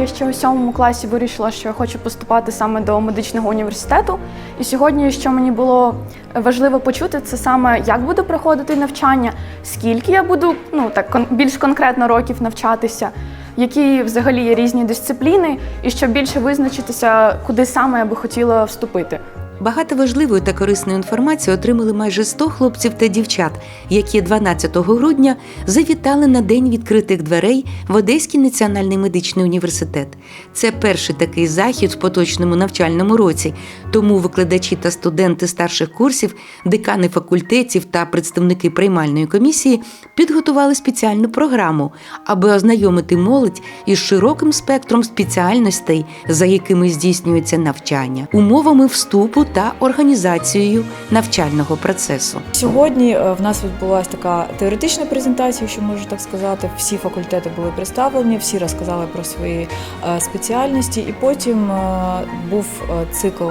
Я ще у сьомому класі вирішила, що я хочу поступати саме до медичного університету. І сьогодні, що мені було важливо почути, це саме як буду проходити навчання, скільки я буду ну так більш конкретно років навчатися, які взагалі є різні дисципліни, і щоб більше визначитися, куди саме я би хотіла вступити. Багато важливої та корисної інформації отримали майже 100 хлопців та дівчат, які 12 грудня завітали на день відкритих дверей в Одеський національний медичний університет. Це перший такий захід в поточному навчальному році. Тому викладачі та студенти старших курсів, декани факультетів та представники приймальної комісії підготували спеціальну програму, аби ознайомити молодь із широким спектром спеціальностей, за якими здійснюється навчання, умовами вступу та організацією навчального процесу. Сьогодні е, в нас відбулася така теоретична презентація, якщо можу так сказати. Всі факультети були представлені, всі розказали про свої е, спеціальності, і потім е, був цикл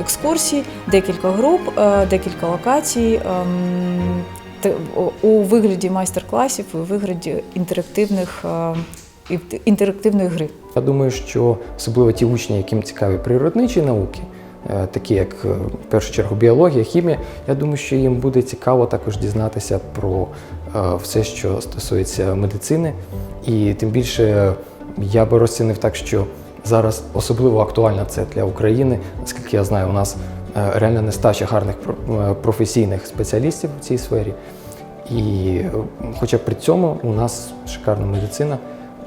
екскурсій, декілька груп, декілька локацій. ем, у- вигляді майстер-класів, у вигляді інтерактивних інтерактивної гри. Я думаю, що особливо ті учні, яким цікаві природничі науки, такі як е, в першу чергу біологія, хімія, я думаю, що їм буде цікаво також дізнатися про е, все, що стосується медицини. І тим більше я би розцінив так, що зараз особливо актуально це для України, наскільки я знаю, у нас е, реально нестача гарних е, професійних спеціалістів в цій сфері. І е, хоча при цьому у нас шикарна медицина,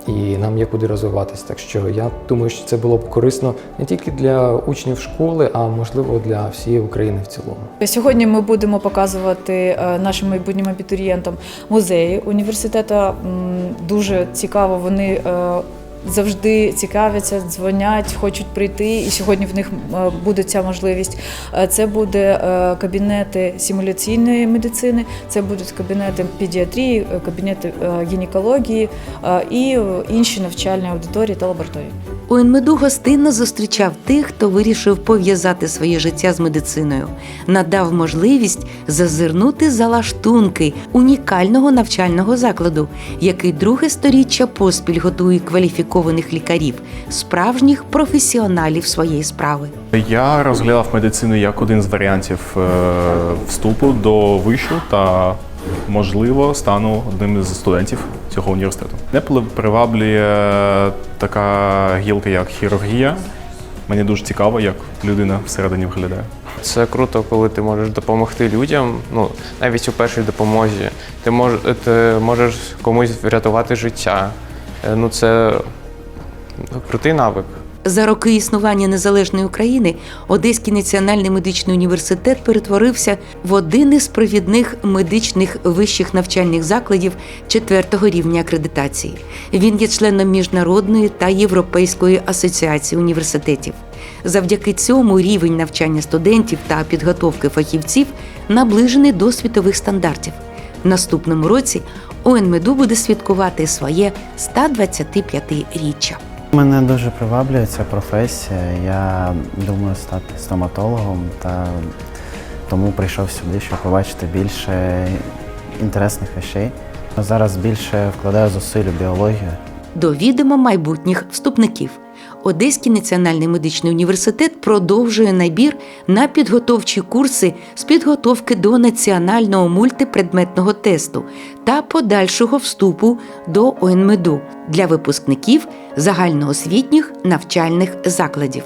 і нам є куди розвиватись. Так що я думаю, що це було б корисно не тільки для учнів школи, а можливо для всієї України в цілому. Сьогодні ми будемо показувати е, нашим майбутнім абітурієнтам музеї університету. Дуже цікаво, вони е, завжди цікавляться, дзвонять, хочуть прийти. І сьогодні в них е, буде ця можливість. Е, Це буде е, кабінети симуляційної медицини, це будуть кабінети педіатрії, кабінети гінекології і інші навчальні аудиторії та лабораторії. УНМЕДУ гостинно зустрічав тих, хто вирішив пов'язати своє життя з медициною, надав можливість зазирнути за лаштунки унікального навчального закладу, який друге сторіччя поспіль готує кваліфікованих лікарів, справжніх професіоналів своєї справи. Я розглядав медицину як один з варіантів е, вступу до вишу та, можливо, стану одним із студентів цього університету. Мене приваблює така гілка, як хірургія. Мені дуже цікаво, як людина всередині виглядає. Це круто, коли ти можеш допомогти людям. Ну навіть у першій допомозі. Ти можеш ти можеш комусь врятувати життя. Е, Ну це ну, крутий навик. За роки існування незалежної України Одеський національний медичний університет перетворився в один із провідних медичних вищих навчальних закладів четвертого рівня акредитації. Він є членом міжнародної та європейської асоціації університетів. Завдяки цьому рівень навчання студентів та підготовки фахівців наближений до світових стандартів. Наступному році ОНМЕДУ буде святкувати своє 125-річчя. Мене дуже приваблює ця професія. Я думаю стати стоматологом, та тому прийшов сюди, щоб побачити більше інтересних речей. Зараз більше вкладаю зусиль у біологію. до відома майбутніх вступників. Одеський національний медичний університет продовжує набір на підготовчі курси з підготовки до національного мультипредметного тесту та подальшого вступу до ОНМЕДУ для випускників загальноосвітніх навчальних закладів.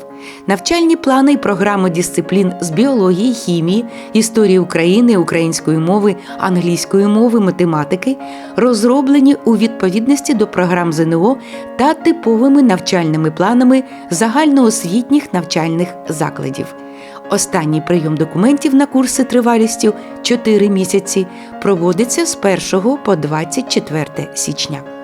Навчальні плани і програми дисциплін з біології, хімії, історії України, української мови, англійської мови, математики розроблені у відповідності до програм ЗНО та типовими навчальними планами загальноосвітніх навчальних закладів. Останній прийом документів на курси тривалістю 4 місяці проводиться з 1 по 24 січня.